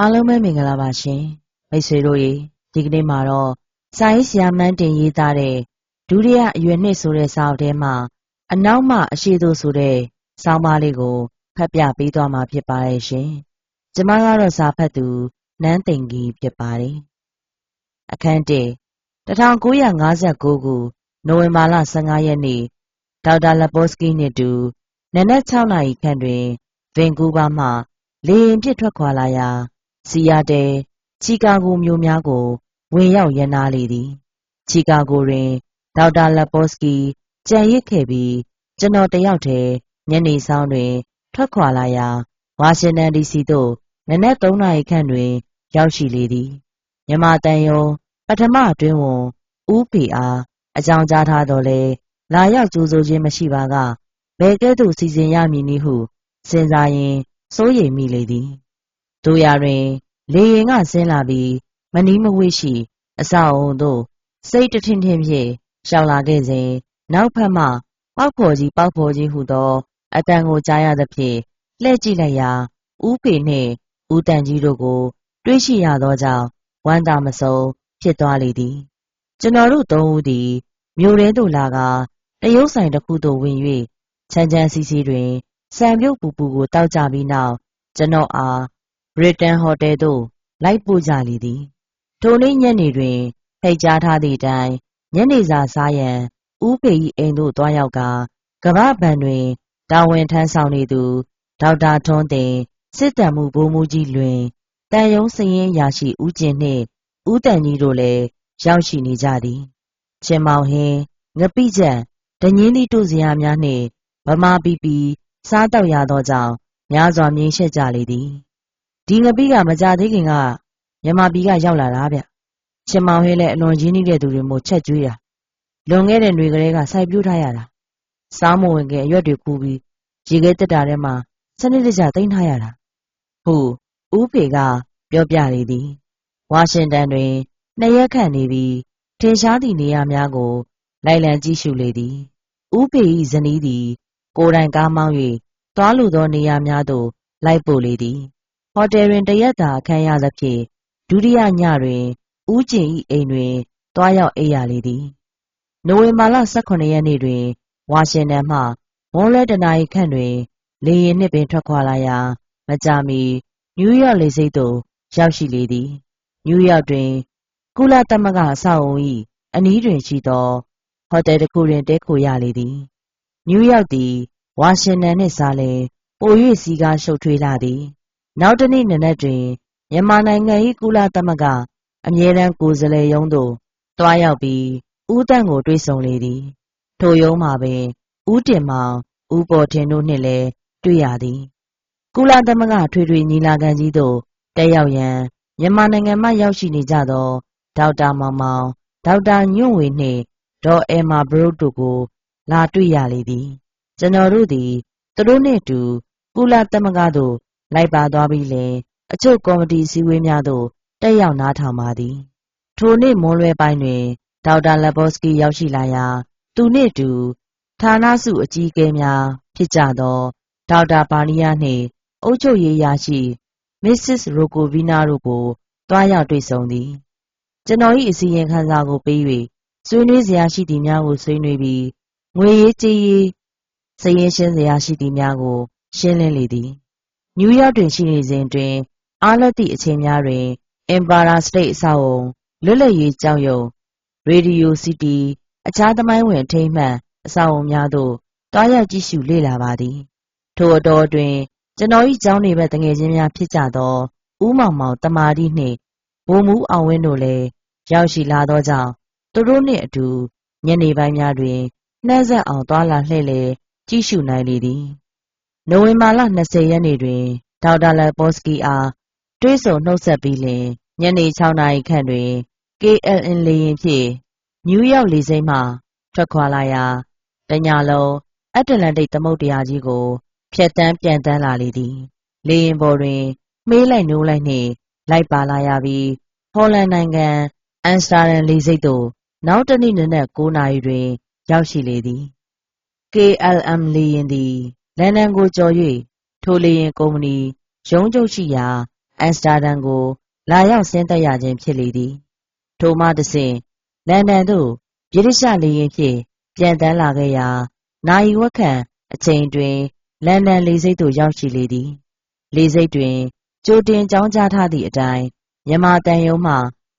အားလုံးပဲမင်္ဂလာပါရှင်မိတ်ဆွေတို့ရေဒီကနေ့မှာတော့စာရေးဆရာမန်းတင်ရေးသားတဲ့ဒုတိယအရွယ်နှစ်ဆိုတဲ့စာအုပ်ထဲမှာအနောက်မှအရှိသို့ဆိုတဲ့ဆောင်းပါးလေးကိုဖတ်ပြပေးသွားမှာဖြစ်ပါတယ်ရှင်ကျမကတော့စာဖတ်သူနန်းသိင်ကြီးဖြစ်ပါတယ်အခန်း1 1959ခုနိုဝင်ဘာလ15ရက်နေ့ဒေါက်တာလက်ပိုစကီနှင့်တူနနက်6နာရီခန့်တွင်ဗင်ကူးဘားမှလေရင်ပြစ်ထွက်ခွာလာရာ စီယာတဲချီကာဂိုမြို့များကို ဝင်ရောက်ရနာလေသည်ချီကာဂိုတွင်ဒေါက်တာလက်ပိုစကီကြံရစ်ခဲ့ပြီးကျွန်တော်တယောက်တည်းညနေဆောင်တွင် ထွက်ခွာလာရာဝါရှင်တန် DC သို့နနက်3နာရီခန့်တွင် ရောက်ရှိလေသည်မြမတန်ယုံပထမအတွင်းဝန်ဦးဖေအားအကြောင်းကြားထားတော်လဲလာရောက်ကြိုးဆိုခြင်းမရှိပါကဘယ်ကဲ့သို့စီစဉ်ရမည်နည်းဟုစဉ်းစားရင်းစိုးရိမ်မိလေသည် တို့ရတွင် လေရင်ကဆင်းလာပြီး မနီးမဝေးရှိ အဆောက်အုံသို့ စိတ်တထင်ထင်ဖြင့်ရှောင်လာခဲ့စဉ်နောက်ဖက်မှ ပေါက်ဖော်ကြီး ပေါက်ဖော်ကြီးဟုသောအတန်ကိုကြားရသဖြင့် လှည့်ကြည့်လိုက်ရာ ဦးဖေနှင့် ဦးတန်ကြီးတို့ကို တွေ့ရှိရသောကြောင့် ဝမ်းသာမဆုံး ဖြစ်သွားလေသည် ကျွန်တော်တို့သုံးဦးသည် မြို့ထဲသို့လာကတရုတ်ဆိုင်တစ်ခုသို့ဝင်၍ချမ်းချမ်းစီစီတွင်စံပြုတ်ပူပူကိုတောက်ကြပြီးနောက် ကျွန်တော်အား ဘရစ်တန်ဟိုတယ်သို့ လိုက်ပို့ကြလေသည် ထိုနေ့ညနေတွင် ဖိတ်ကြားထားသည့်အတိုင်း ညနေစာစားရန် ဦးဖေ၏အိမ်သို့တွားရောက်ကကမ္ဘာဘဏ်တွင် တာဝန်ထမ်းဆောင်နေသူ ဒေါက်တာထွန်းတင်စစ်တမ်းမှုဘိုးမူကြီးလွင်တန်ယုံစရင်ရာရှိ ဦးကျင်နှင့် ဦးတန်ကြီးတို့လည်း ရောက်ရှိနေကြသည် ချင်းမောင်ဟင်း ငပိချက်ဒညင်းသည့်တို့စရာများနှင့် ဗမာပီပီ စားတော့ရသောကြောင့် များစွာမြင်ရှက်ကြလေသည် ဒီငပိကမကြသေးခင်ကမြန်မာပြည်ကရောက်လာတာဗျချင်းမောင်ဟင်းလည်းအလွန်ရင်းနှီးတဲ့သူတွေမို့ချက်ကျွေးတာလွန်ခဲ့တဲ့ຫນွေကလေးကစိုက်ပျိုးထားရတာစားမဝင်ခင်အရွက်တွေခူးပြီးရေခဲတက်တာထဲမှာစနစ်တကျသိမ်းထားရတာဟုတ်ဦးဖေကပြောပြလေသည်ဝါရှင်တန်တွင်နှစ်ရက်ခန့်နေပြီးထင်ရှားသည့်နေရာများကိုလိုက်လံကြည့်ရှုလေသည်ဦးဖေ၏ဇနီးသည် ကိုယ်တိုင်ကားမောင်း၍သွားလိုသောနေရာများသို့လိုက်ပို့လေသည် ဟိုတယ်တွင်တရက်သာအခန်းရသဖြင့် ဒုတိယညတွင် ဦးကျင်၏အိမ်တွင်တွားရောက်အိပ်ရလေသည် နိုဝင်ဘာလ18ရက်နေ့တွင် ဝါရှင်တန်မှ မွန်းလွဲတနာရီခန့်တွင် လေယာဉ်နှင့်ပင် ထွက်ခွာလာရာ မကြာမီ နယူးယောက်လေဆိပ်သို့ ရောက်ရှိလေသည် နယူးယောက်တွင် ကုလသမဂ္ဂအဆောက်အုံ၏အနီးတွင်ရှိသော ဟိုတယ်တစ်ခုတွင်တဲခိုရလေသည် နယူးယောက်သည် ဝါရှင်တန်နှင့်စားလျင် ပို၍စီကားရှုပ်ထွေးလာသည် နောက်တစ်နေ့နနက်တွင်မြန်မာနိုင်ငံ၏ကုလသမဂ္ဂအမြဲတမ်းကိုယ်စားလှယ်ရုံးသို့တွားရောက်ပြီးဦးတန့်ကိုတွေ့ဆုံလေသည် ထိုရုံးမှာပင်ဦးတင်မောင်ဦးပေါ်ထင်တို့နှင့်လည်းတွေ့ရသည် ကုလသမဂ္ဂထွေထွေညီလာခံကြီးသို့တက်ရောက်ရန်မြန်မာနိုင်ငံမှရောက်ရှိနေကြသောဒေါက်တာမောင်မောင်ဒေါက်တာညွန့်ဝေနှင့်ဒေါ်အဲမာဘရုတ်တို့ကို လာတွေ့ရလေသည် ကျွန်တော်တို့သည်သူတို့နှင့်အတူ ကုလသမဂ္ဂသို့ လိုက်ပါသွားပြီးလင်အချို့ကော်မတီစည်းဝေးများသို့တက်ရောက်နားထောင်ပါသည် ထိုနေ့မွန်းလွဲပိုင်းတွင်ဒေါက်တာလက်ဘော့စကီရောက်ရှိလာရာသူနှင့်အတူဌာနစုအကြီးအကဲများဖြစ်ကြသောဒေါက်တာပါနီယာနှင့်အုပ်ချုပ်ရေးရာရှိမစ္စစ်ရိုကိုဗီနာတို့ကိုတွားရောက်တွေ့ဆုံသည်ကျွန်တော်၏အစီရင်ခံစာကိုပေး၍ဆွေးနွေးစရာရှိသည်များကိုဆွေးနွေးပြီးငွေရေးကြေးရေးစည်ရင်ရှင်းစရာရှိသည်များကို ရှင်းလင်းလေသည် နယူးယောက်တွင်ရှိနေစဉ်တွင် အားလက်သည့်အချိန်များတွင် Empire State အဆောက်အုံလွတ်လပ်ရေးကြောက်ရွံ Radio City အခြားသမိုင်းဝင် အထိမ်းအမှတ် အဆောက်အုံများသို့တွားရောက်ကြည့်ရှုလေ့လာပါသည် ထိုအတော်တွင်ကျွန်တော်၏ကျောင်းနေဘက်တငယ်ချင်းများဖြစ်ကြသော ဦးမောင်မောင်တမာတိနှင့်ဘိုလ်မူအောင်ဝင်းတို့လည်း ရောက်ရှိလာသောကြောင့် သူတို့နှင့်အတူ ညနေပိုင်းများတွင် နှမ်းဆက်အောင်တွာလာလှည့်လည် ကြည့်ရှုနိုင်လေသည် နိုဝင်ဘာလ 20 ရက်နေ့တွင် ဒေါက်တာလက်ပေါ်စကီအား တွေးဆုံနှုတ်ဆက်ပြီးလင် ညနေ 6 နာရီခန့်တွင် KLN လေယာဉ်ဖြင့် နယူးယောက်လေဆိပ်မှ ထွက်ခွာလာရာ တညလုံး အတ္တလန္တိတ်သမုဒ္ဒရာကြီးကို ဖြတ်တန်းပြန်တန်းလာလေသည် လေယာဉ်ပေါ်တွင်မေးလိုက်နိုးလိုက်နှင့် လိုက်ပါလာရပြီး ဟော်လန်နိုင်ငံ အမ်စတာဒမ်လေဆိပ်သို့ နောက်တနေ့နနက် 9 နာရီတွင် ရောက်ရှိလေသည် KLM လေယာဉ်သည် လန်ဒန်ကိုကျော်၍ထိုလေယာဉ်ကုမ္ပဏီရုံးချုပ်ရှိရာအမ်စတာဒမ်ကို လာရောက်ဆင်းသက်ရခြင်းဖြစ်လေသည် ထိုမှတစ်ဆင့်လန်ဒန်သို့ဗြိတိရှလေယာဉ်ဖြင့်ပြန်တန်းလာခဲ့ရာနိုင်ဝက်ခန့်အချိန်တွင်လန်ဒန်လေဆိပ်သို့ရောက်ရှိလေသည်လေဆိပ်တွင်ကြိုတင်ကြောင်းကြားထားသည့်အတိုင်းမြန်မာတန်ယုံမှ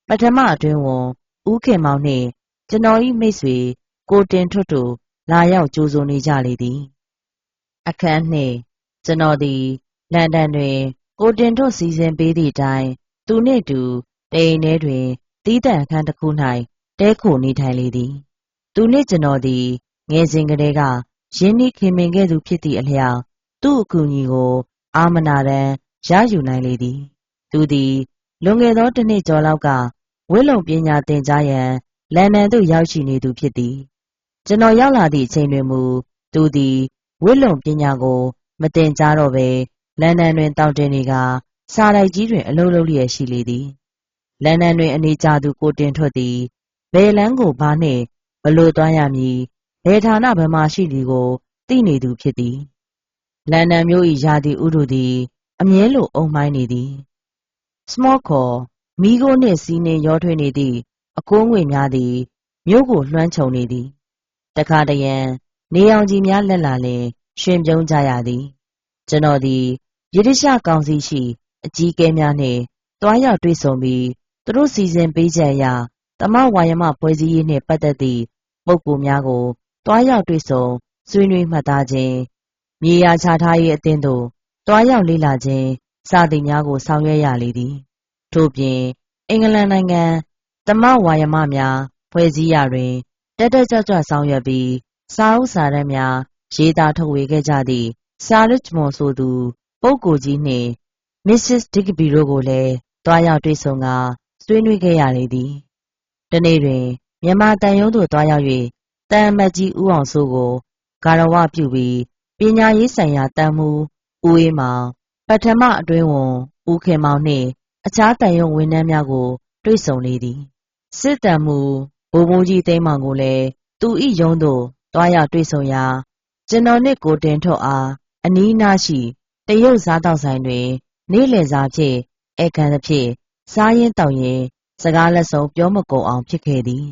ပထမအတွင်းဝန်ဦးခင်မောင်နှင့်ကျွန်တော်၏မိတ်ဆွေကိုတင်ထွတ်တို့လာရောက်ကြိုဆိုနေကြလေသည် အခန်းနှင့်ကျွန်တော်သည်လန်ဒန်တွင် ကိုတင်ထွတ်စီစဉ်ပေးသည့်အတိုင်းသူနှင့်တူတိမ်ထဲတွင်တီးတန့်အခန်းတစ်ခု၌တဲခိုနေထိုင်လေသည် သူနှင့်ကျွန်တော်သည်ငယ်စဉ်ကတည်းကရင်းနှီးခင်မင်ခဲ့သူဖြစ်သည့်အလျောက်သူ့အကူအညီကို အာမနာတမ်းရယူနိုင်လေသည် သူသည်လွန်ခဲ့သောတစ်နှစ်ကျော်လောက်ကဝိလုံပညာသင်ကြားရန်လန်ဒန်သို့ရောက်ရှိနေသူဖြစ်သည် ကျွန်တော်ရောက်လာသည့်အချိန်တွင်မူသူသည် ဝိလုံပညာကိုမတင်ကြားတော့ဘဲ လန်ဒန်တွင်တောင်းတင်နေကစာတိုက်ကြီးတွင် အလုပ်လုပ်လျက်ရှိလေသည် လန်ဒန်တွင် အနေကျသူ ကိုတင်ထွက်သည် ဘယ်လန်းကို ဘာနှင့်ဘလို့သွားရမည် ဘယ်ဌာန ဘယ်မှာရှိသည်ကို သိနေသူဖြစ်သည် လန်ဒန်မြို့၏ယာတီဥတို့သည် အမြဲလို အုံမိုင်းနေသည် small ခေါ်မိโก้နှင့် စီးနှင်းရောထွေးနေသည့် အကိုးငွေများသည် မြို့ကို လွှမ်းခြုံနေသည် တခါတရံ နေအောင်ကြီးများလက်လာလင်ရှင်ပြုံးကြရသည်ကျွန်တော်သည်ဗြိတိရှကောင်စီရှိ အကြီးအကဲများနှင့်တွားရောက်တွေ့ဆုံပြီးသူတို့စီစဉ်ပေးချက်အရတမဝါယမဖွဲ့စည်းရေးနှင့်ပတ်သက်သည့်ပုဂ္ဂိုလ်များကိုတွားရောက်တွေ့ဆုံဆွေးနွေးမှတ်သားခြင်းမြေယာချထားရေးအသင်းသို့တွားရောက်လေ့လာခြင်းစသည်များကိုဆောင်ရွက်ရလေသည်ထို့ပြင်အင်္ဂလန်နိုင်ငံတမဝါယမများဖွဲ့စည်းရာတွင်တက်တက်ကြွကြွဆောင်ရွက်ပြီး စာအုပ်စာတမ်းများ ရေးသားထုတ်ဝေခဲ့ကြသည့်စာရစ်မွန်ဆိုသူ ပုဂ္ဂိုလ်ကြီးနှင့် Mrs. Digby တို့ကိုလည်းတွားရောက်တွေ့ဆုံကဆွေးနွေးခဲ့ရလေသည်။တနေ့တွင် မြန်မာတန်ယုံသို့တွားရောက်၍တန်မတ်ကြီး ဦးအောင်စိုးကို ဂါရဝပြုပြီး ပညာရေးဆိုင်ရာတန်မှုဦးအေးမောင်ပထမအတွင်းဝန် ဦးခင်မောင်နှင့် အခြားတန်ယုံဝန်ထမ်းများကို တွေ့ဆုံလေသည် စစ်တမ်းမှုဘိုးဘိုးကြီး သိမ်းမောင်ကိုလည်း သူ၏ယုံသို့ တွားရောက်တွေ့ဆုံရာ ကျွန်တော်နှင့် ကိုတင်ထွတ်အား အနီးနားရှိ တရုတ်စားတောက်ဆိုင်တွင် နေ့လည်စာဖြင့်ဧကန်သဖြင့် စားရင်တောက်ရင်စကားလက်ဆုံး ပြောမကုန်အောင် ဖြစ်ခဲ့သည်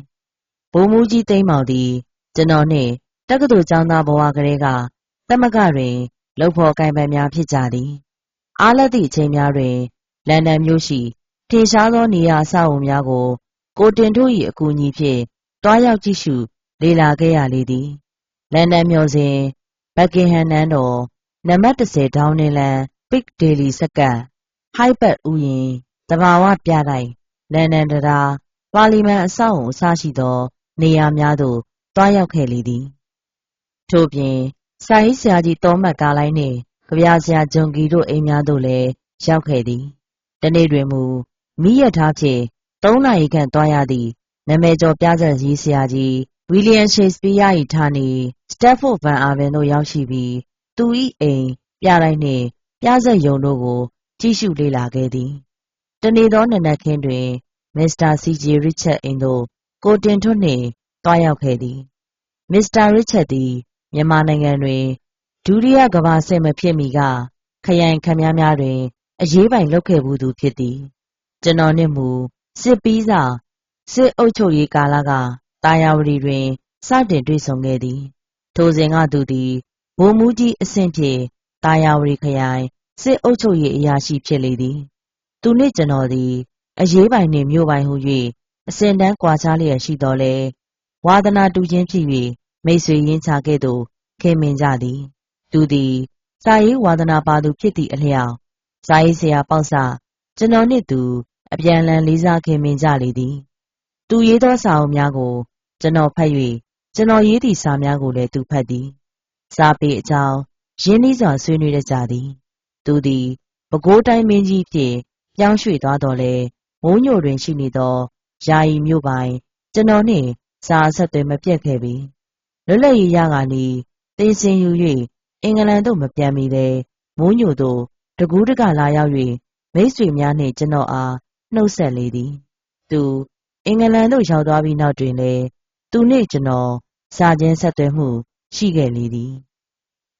ဘိုးမူးကြီးသိမ်းမောင်သည် ကျွန်တော်နှင့် တက္ကသိုလ်ကျောင်းသားဘဝကလေးက သမဂတွင်လှုပ်ဖော်ကိုင်ပန်များ ဖြစ်ကြသည် အားလက်သည့်အချိန်များတွင် လန်ဒန်မြို့ရှိ ထင်ရှားသော နေရာအဆောက်အုံများကို ကိုတင်တို့၏အကူအညီဖြင့်တွားရောက်ကြည့်ရှု လေ့လာခဲ့ရလေသည်လန်ဒန်မြို့စဉ်ဘက်ကင်ဟမ်နန်းတော်နံပါတ်30ဒေါင်းနင်လန်ပစ်ဒေလီစကတ်ဟိုက်ဘတ်ဥယျင်တဘာဝပြတိုင်းလန်ဒန်တရားပါလီမန်အဆောက်အုံအစရှိသော နေရာများသို့တွားရောက်ခဲ့လေသည်ထို့ပြင်စာရေးဆရာကြီးတောမတ်ကားလိုင်းနှင့်ကြပြဆရာဂျွန်ကီတို့အိမ်များသို့လည်းရောက်ခဲ့သည်တနေ့တွင်မူမိရထားဖြင့်၃နာရီခန့်တွားရသည့်နာမည်ကျော်ပြဇာတ်ရေးဆရာကြီး ဝီလျံရှေ့စပီးယား၏ဌာနေ စတက်ဖို့ဗန်အာဗင်သို့ရောက်ရှိပြီး သူ၏အိမ် ပြတိုင်းနှင့် ပြဇာတ်ယုံတို့ကို ကြည့်ရှုလေ့လာခဲ့သည် တနေ့သောနနက်ခင်းတွင် မစ္စတာစီဂျီရစ်ချက်အိမ်သို့ ကိုတင်ထွတ်နှင့်တွားရောက်ခဲ့သည် မစ္စတာရစ်ချက်သည် မြန်မာနိုင်ငံတွင် ဒုတိယကမ္ဘာစစ်မဖြစ်မီက ခရိုင်ခမည်းများတွင် အရေးပိုင်လုပ်ခဲ့ဘူးသူဖြစ်သည် ကျွန်တော်နှင့်မူ စစ်ပီးစာစစ်အုပ်ချုပ်ရေးကာလက တာယာဝတီတွင် စတင်တွေ့ဆုံခဲ့သည်ထိုစဉ်ကသူသည်ဗိုလ်မှူးကြီးအဆင့်ဖြင့်တာယာဝတီခရိုင်စစ်အုပ်ချုပ်ရေးအရာရှိဖြစ်လေသည်သူနှင့်ကျွန်တော်သည် အရေးပိုင်နှင့်မြို့ပိုင်ဟု၍အစဉ်တန်းကွာခြားလျက်ရှိတော်လဲဝါသနာတူချင်းဖြစ်၍မိတ်ဆွေရင်းချခဲ့သို့ခင်မင်ကြသည်သူသည်စာရေးဝါသနာပါသူဖြစ်သည့်အလျောက်စာရေးဆရာပေါ့ဆကျွန်တော်နှင့်သူ အပြန်လန်လေးစားခင်မင်ကြလေသည်သူရေးသောစာအုပ်များကို ကျွန်တော်ဖတ်၍ကျွန်တော်ရေးသည့်စာများကိုလည်းသူဖတ်သည်စာပေအကြောင်းရင်းနှီးစွာဆွေးနွေးတတ်ကြသည် သူသည်ပဲခူးတိုင်းမင်းကြီးဖြင့်ပြောင်းရွှေ့သွားတော်လဲမိုးညိုတွင်ရှိနေသောယာယီမြို့ပိုင် ကျွန်တော်နှင့်စာဆက်သွယ်မပြတ်ခဲ့ပြီလွတ်လပ်ရေးရကနီးသေစင်ယူ၍အင်္ဂလန်သို့မပြန်မီလဲမိုးညိုသို့တကူးတကလာရောက်၍မိတ်ဆွေများနှင့်ကျွန်တော်အားနှုတ်ဆက်လေသည် သူအင်္ဂလန်သို့ရောက်သွားပြီးနောက်တွင်လည်း သူနှင့်ကျွန်တော် စာချင်းဆက်သွယ်မှု ရှိခဲ့လေသည်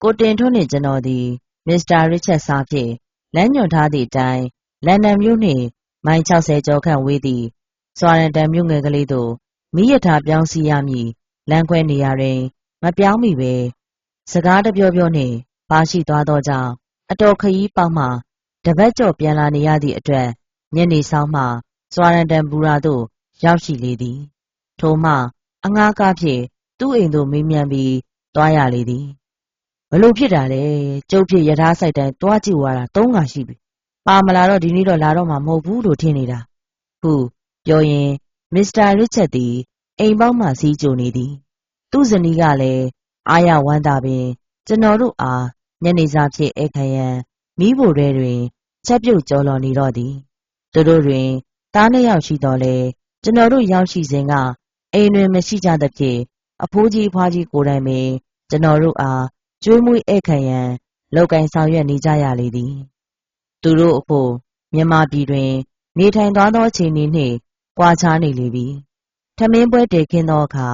ကိုတင်ထွန်းနှင့်ကျွန်တော်သည် မစ္စတာရစ်ချက်စာဖြင့် လမ်းညွှန်ထားသည့်အတိုင်း လန်ဒန်မြို့နှင့် မိုင်60ကျော်ခန့်ဝေးသည့်စွာရန်တန်မြို့ငယ်ကလေးသို့မိရထားပြောင်းစီရမည်လမ်းခွဲနေရာတွင် မပြောင်းမိပဲစကားတပြောပြောနှင့်ပါရှိသွားသောကြောင့်အတော်ခရီးပေါက်မှတပတ်ကျော်ပြန်လာနေရသည့်အတွက်ညနေဆောင်မှစွာရန်တန်ဘူရာသို့ရောက်ရှိလေသည် ထိုမှ အငှားကားဖြင့်သူ့အိမ်သို့မေးမြန်းပြီးတွားရလေသည်ဘလို့ဖြစ်တာလဲကျုပ်ဖြစ်ယထာဆိုင်တိုင်းတွားကြည့်သွားတာသုံးခါရှိပြီပါမလာတော့ဒီနေ့တော့လာတော့မှာမဟုတ်ဘူးလို့ထင်နေတာဟုပြောရင်မစ္စတာရစ်ချက်သည်အိမ်ပေါက်မှစီးကြိုနေသည် သူ့ဇနီးကလည်းအာရဝမ်းသာပင် ကျွန်တော်တို့အားညနေစာဖြစ်ဧခရန်မိဖို့ရဲတွင် ချက်ပြုတ်ကြော်လော်နေတော့သည်သူတို့တွင်သားနှစ်ယောက်ရှိတော်လဲကျွန်တော်တို့ရောက်ရှိစဉ်က အိမ်တွင်မရှိကြသဖြင့်အဖိုးကြီးဖွားကြီးကိုယ်တိုင်ပင်ကျွန်တော်တို့အားကျွေးမွေးဧည့်ခံရန်လောက်ကင်ဆောင်ရွက်နေကြရလေသည် သူတို့အဖို့မြန်မာပြည်တွင် နေထိုင်သွားသောအချိန်နှင့်ကွာခြားနေလေပြီထမင်းပွဲတည်ခင်းသောအခါ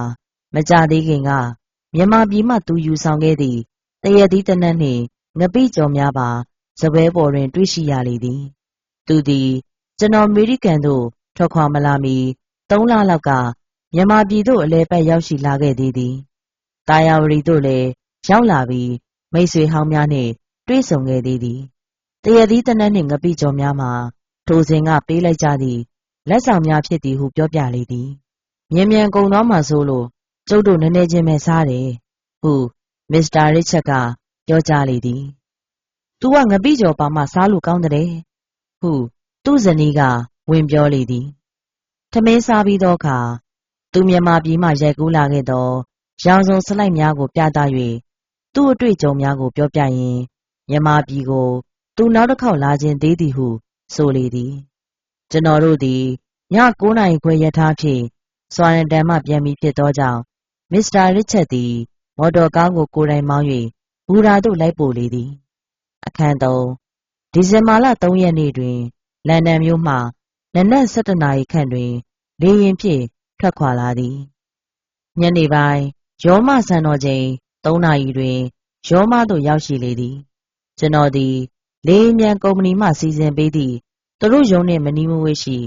မကြသေးခင်ကမြန်မာပြည်မှသူယူဆောင်ခဲ့သည့်တရသီးတနတ်နှင့်ငပိကြော်များပါစပွဲပေါ်တွင် တွေ့ရှိရလေသည် သူသည် ကျွန်တော်အမေရိကန်သို့ထွက်ခွာမလာမီ၃လလောက်က မြန်မာပြည်သို့အလဲပတ်ရောက်ရှိလာခဲ့သေးသည်။တာယာဝတီသို့လည်းရောက်လာပြီးမိတ်ဆွေဟောင်းများနှင့်တွေ့ဆုံခဲ့သေးသည်။တရသီးတနတ်နှင့်ငပိကျော်များမှာထိုစဉ်ကပေးလိုက်ကြသည့်လက်ဆောင်များဖြစ်သည်ဟုပြောပြလေသည်။မြန်မြန်ကုန်သွားမှဆိုလို့ကျုပ်တို့နည်းနည်းချင်းပဲစားတယ်ဟုမစ္စတာရစ်ချက်ကပြောကြားလေသည်။ "तू ကငပိကျော်ပါမှစားလို့ကောင်းတဲ့။ဟုသူ့ဇနီးကဝင်ပြောလေသည်။ထမင်းစားပြီးသောအခါ သူမြန်မာပြည်မှ ရိုက်ကူးလာခဲ့သော ရောင်စုံစလိုက်များကို ပြသ၍သူ့အတွေ့အကြုံများကို ပြောပြရင်း မြန်မာပြည်ကို သူနောက်တစ်ခေါက် လာခြင်းသေးသည်ဟု ဆိုလေသည် ကျွန်တော်တို့သည်ည9နာရီခွဲ ရထားဖြင့်စွာရန်တန်မှ ပြန်ပြီးဖြစ်သောကြောင့် မစ္စတာရစ်ချက်သည် မော်တော်ကားကို ကိုယ်တိုင်မောင်း၍ဘူရာသို့ လိုက်ပို့လေသည် အခန်း3ဒီဇင်ဘာလ3ရက်နေ့တွင် လန်ဒန်မြို့မှနနက်7:00နာရီခန့်တွင် လေယာဉ်ဖြင့် ထွက်ခွာလာသည်ညနေပိုင်းရောမဆန်တော်ချိန်3နာရီတွင်ရောမသို့ရောက်ရှိလေသည်ကျွန်တော်သည် လေယာဉ်မြန်ကုမ္ပဏီမှစီစဉ်ပေးသည့်သူတို့ရုံးနှင့်မနီးမဝေးရှိ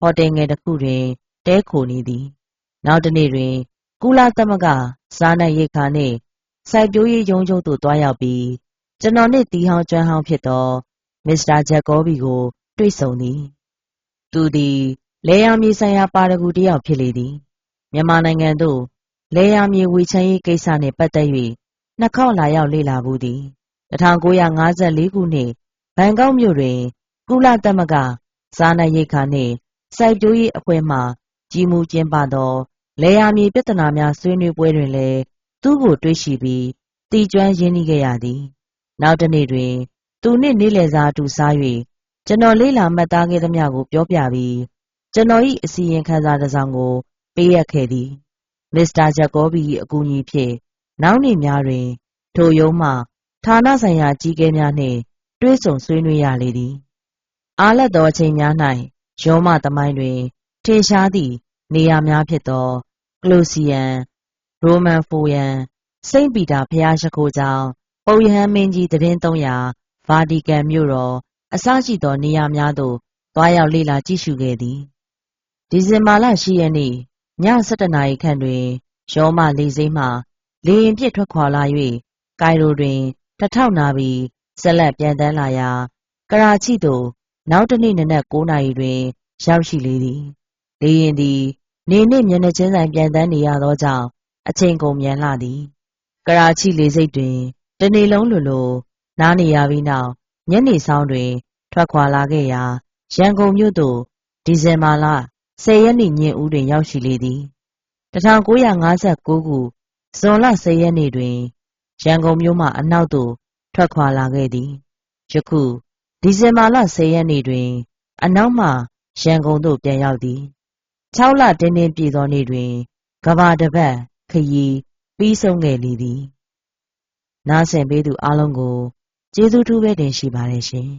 ဟိုတယ်ငယ်တစ်ခုတွင်တဲခိုနေသည် နောက်တစ်နေ့တွင် ကုလသမဂ္ဂစားနပ်ရိက္ခာနှင့်စိုက်ပျိုးရေးရုံးချုပ်သို့တွားရောက်ပြီးကျွန်တော်နှင့်တီဟောင်းကျွမ်းဟောင်းဖြစ်သောမစ္စတာဂျက်ကောဘီကို တွေ့ဆုံသည် သူသည် လေယာမြေဆိုင်ရာပါရဂူတစ်ယောက်ဖြစ်လေသည်မြန်မာနိုင်ငံသို့လေယာမြေဝေချမ်းရေးကိစ္စနှင့်ပတ်သက်၍နှစ်ခေါက်လာရောက်လေ့လာဘူးသည်1954ခုနှစ်ဘန်ကောက်မြို့တွင် ကုလသမဂ္ဂစားနပ်ရိက္ခာနှင့်စိုက်ပျိုးရေးအဖွဲ့မှကြီးမှုကျင်းပသောလေယာမြေပြဿနာများဆွေးနွေးပွဲတွင်လည်းသူ့ကိုတွေ့ရှိပြီးတီကျွမ်းရင်းနှီးခဲ့ရသည် နောက်တစ်နေ့တွင် သူနှင့်နေ့လည်စာအတူစား၍ကျွန်တော်လေးလာမှတ်သားခဲ့သမျှကိုပြောပြပြီး ကျွန်တော်၏အစီရင်ခံစာတစ်စောင်ကို ပေးအပ်ခဲ့သည်မစ္စတာဂျက်ကောဘီ၏အကူအညီဖြင့်နောက်နေ့များတွင် ထိုရုံးမှဌာနဆိုင်ရာကြီးကဲများနှင့်တွေ့ဆုံဆွေးနွေးရလေသည်အားလက်သောအချိန်များ၌ရောမသမိုင်းတွင်ထင်ရှားသည့်နေရာများဖြစ်သောကလိုစီယန်ရိုမန်ဖိုယန်စိန့်ပီတာဖျားရှိခိုးကျောင်းပုပ်ယဟန်မင်းကြီးတည်င်း300ဗာတီကန်မြို့တော်အစရှိသောနေရာများသို့တွားရောက်လေ့လာကြည့်ရှုခဲ့သည် ဒီဇင်ဘာလ10ရက်နေ့ည7:00နာရီခန့်တွင် ရောမလေစိမ့်မှ လေရင်ပြစ်ထွက်ခွာလာ၍ကိုင်ရိုတွင်တထောက်နာပြီး ဆက်လက်ပြန်တန်းလာရာ ကရာချိသို့ နောက်တနေ့နနက်9:00နာရီတွင် ရောက်ရှိလေသည် လေရင်သည် နေနှင့် မျက်နှာချင်းဆိုင်ပြန်တန်းနေရသောကြောင့် အချိန်ကုန်မြန်လှသည် ကရာချိလေစိတ်တွင်တနေ့လုံးလိုလို နားနေရပြီးနောက် ညနေဆောင်တွင် ထွက်ခွာလာခဲ့ရာ ရန်ကုန်မြို့သို့ ဒီဇင်ဘာလ 10ရက်နေ့ညဦးတွင် ရောက်ရှိလေသည်1959ခုဇွန်လ10ရက်နေ့တွင် ရန်ကုန်မြို့မှ အနောက်သို့ ထွက်ခွာလာခဲ့သည်ယခု ဒီဇင်ဘာလ10ရက်နေ့တွင် အနောက်မှရန်ကုန်သို့ ပြန်ရောက်သည်6လတင်းတင်းပြည့်သောနေ့တွင်ကဘာတပတ်ခရီးပြီးဆုံးခဲ့လေသည်နားဆင်ပေးသူအလုံးကိုကျေးဇူးထူးပဲတင်ရှိပါတယ်ရှင်